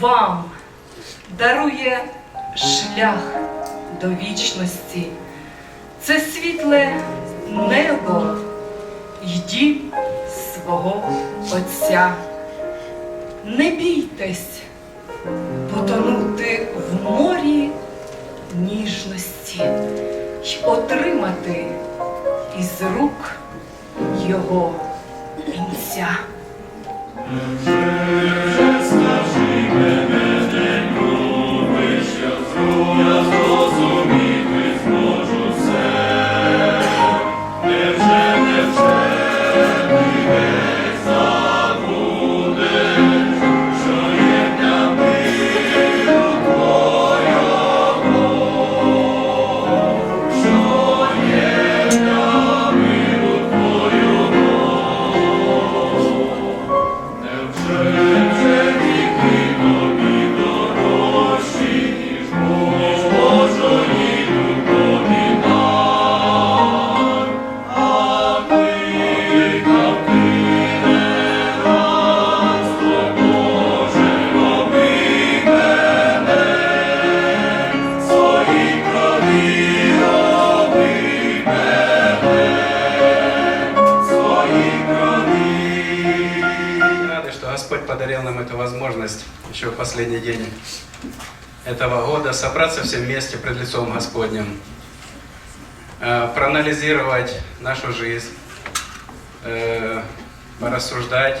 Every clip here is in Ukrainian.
вам дарує шлях до вічності. Це світле небо й дім свого Отця. Не бійтесь потонути в морі ніжності й отримати із рук його кінця. этого года, собраться все вместе пред лицом Господним, э, проанализировать нашу жизнь, э, порассуждать,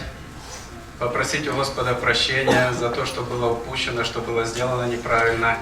попросить у Господа прощения за то, что было упущено, что было сделано неправильно.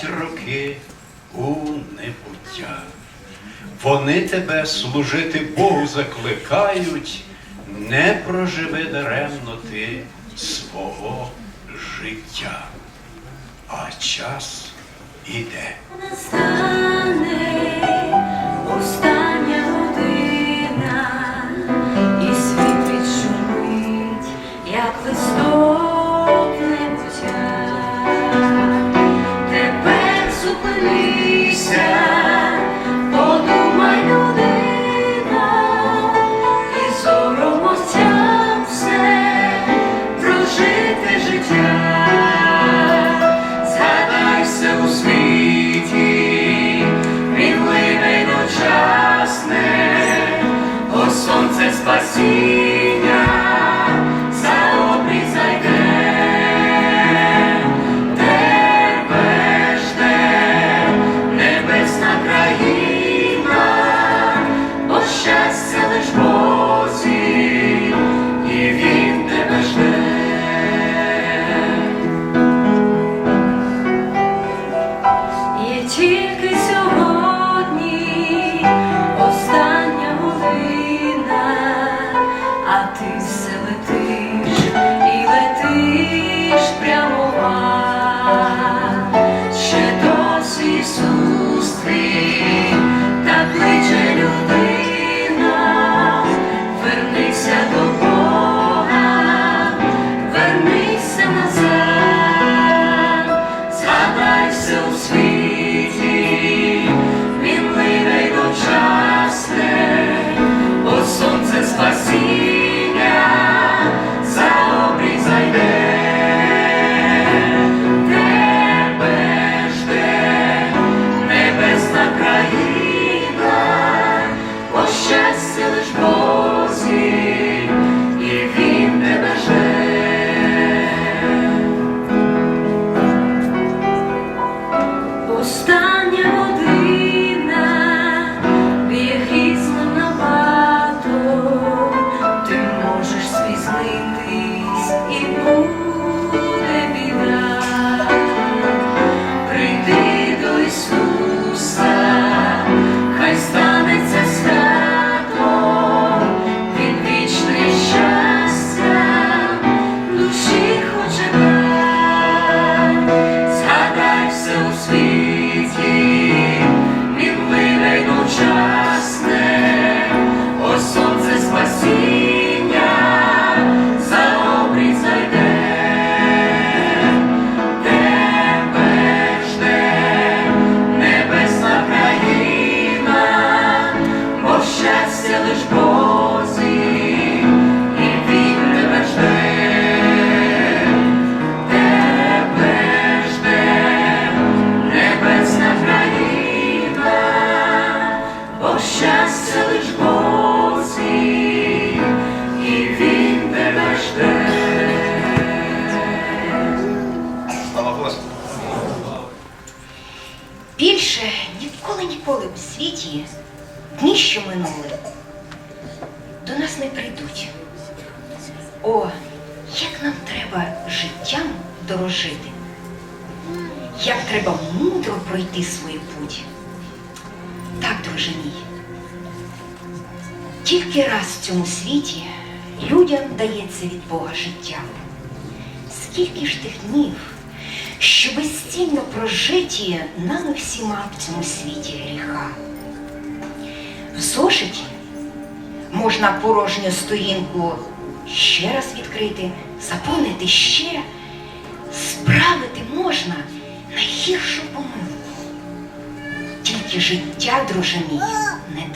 летять роки у небуття. Вони тебе служити Богу закликають, не проживи даремно ти свого життя. А час іде. Настане, ніколи ніколи у світі дні, що минули, до нас не прийдуть. О, як нам треба життям дорожити, як треба мудро пройти свою путь. Так, друже мій. Тільки раз в цьому світі людям дається від Бога життя. Скільки ж тих днів, що безцільно прожиті нами всіма в цьому світі гріха. В зошиті можна порожню сторінку ще раз відкрити, заповнити ще, справити можна найгіршу помилку. Тільки життя, друже мій, не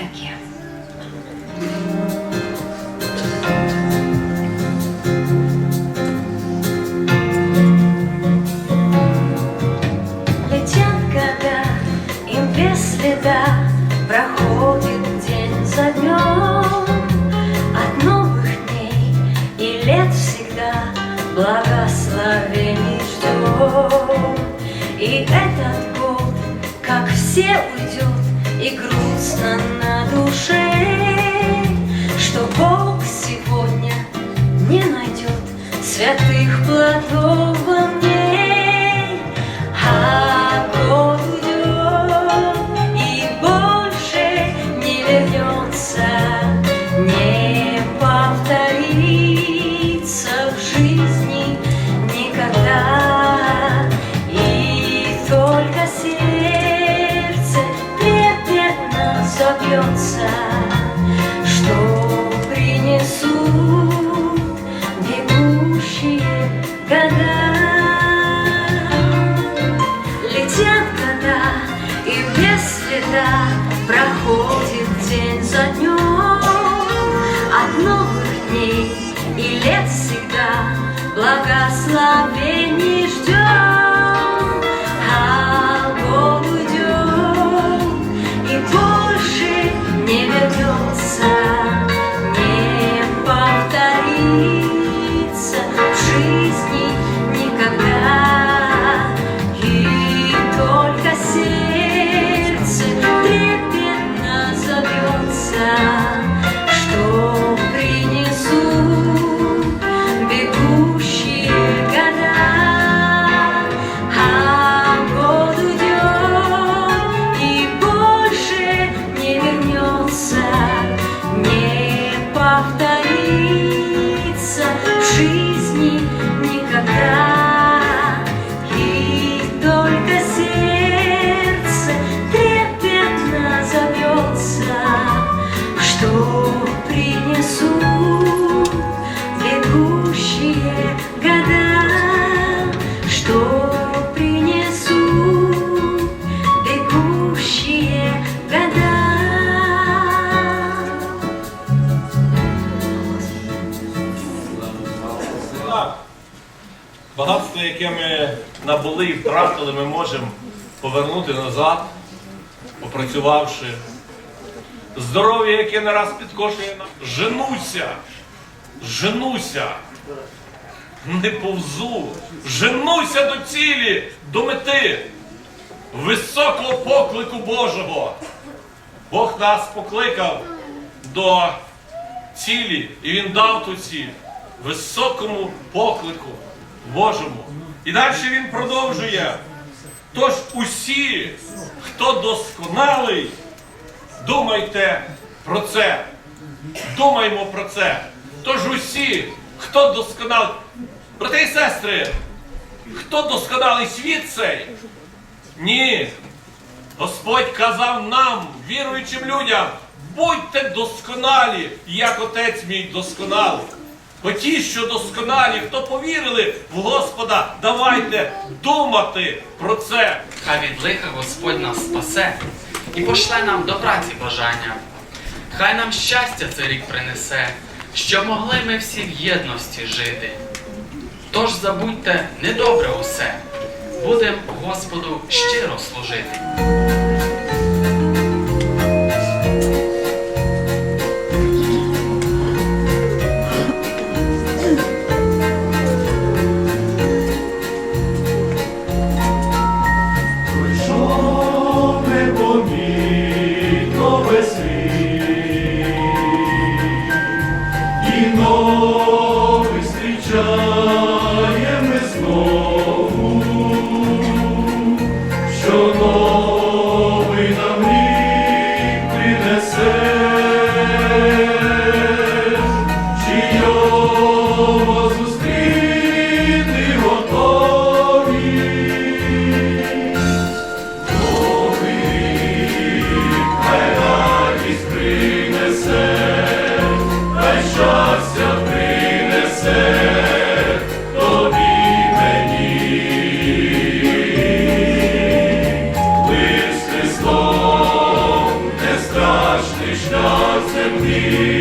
Благословений ждем. И этот год, как все уйдет И грустно на душе Что Бог сегодня не найдет Святых плодов во мне забьется, что принесут бегущие года. Летят года, и без следа проходит день за днем. От новых дней и лет всегда благословений і ми можемо повернути назад, попрацювавши. здоров'я, яке не раз підкошує нам. Женуся, женуся, не повзу, женуся до цілі, до мети, високого поклику Божого. Бог нас покликав до цілі, і Він дав ту ціль високому поклику Божому. І далі він продовжує. Тож усі, хто досконалий, думайте про це. Думаймо про це. Тож усі, хто досконалий, брати і сестри, хто досконалий світ цей? Ні. Господь казав нам, віруючим людям, будьте досконалі, як отець мій досконалий. Бо ті, що досконалі, хто повірили в Господа, давайте думати про це. Хай від лиха Господь нас спасе і пошле нам до праці бажання. Хай нам щастя цей рік принесе, щоб могли ми всі в єдності жити. Тож забудьте недобре усе, будем Господу щиро служити. Що шлях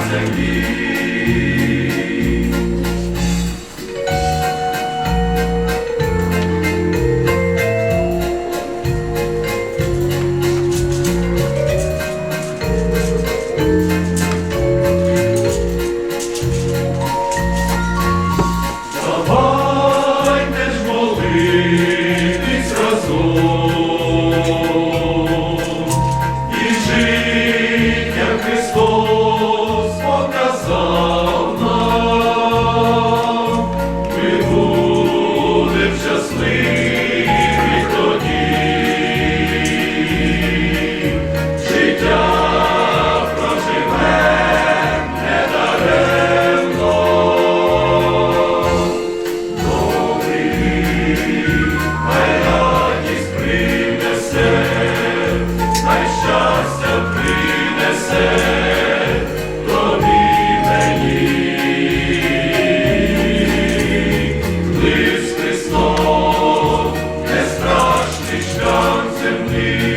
землі. to me.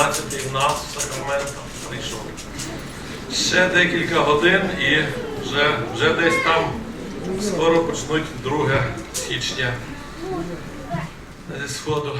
2013 в нас в Сакраменто прийшов. Ще декілька годин і вже, вже десь там скоро почнуть 2 січня зі сходу.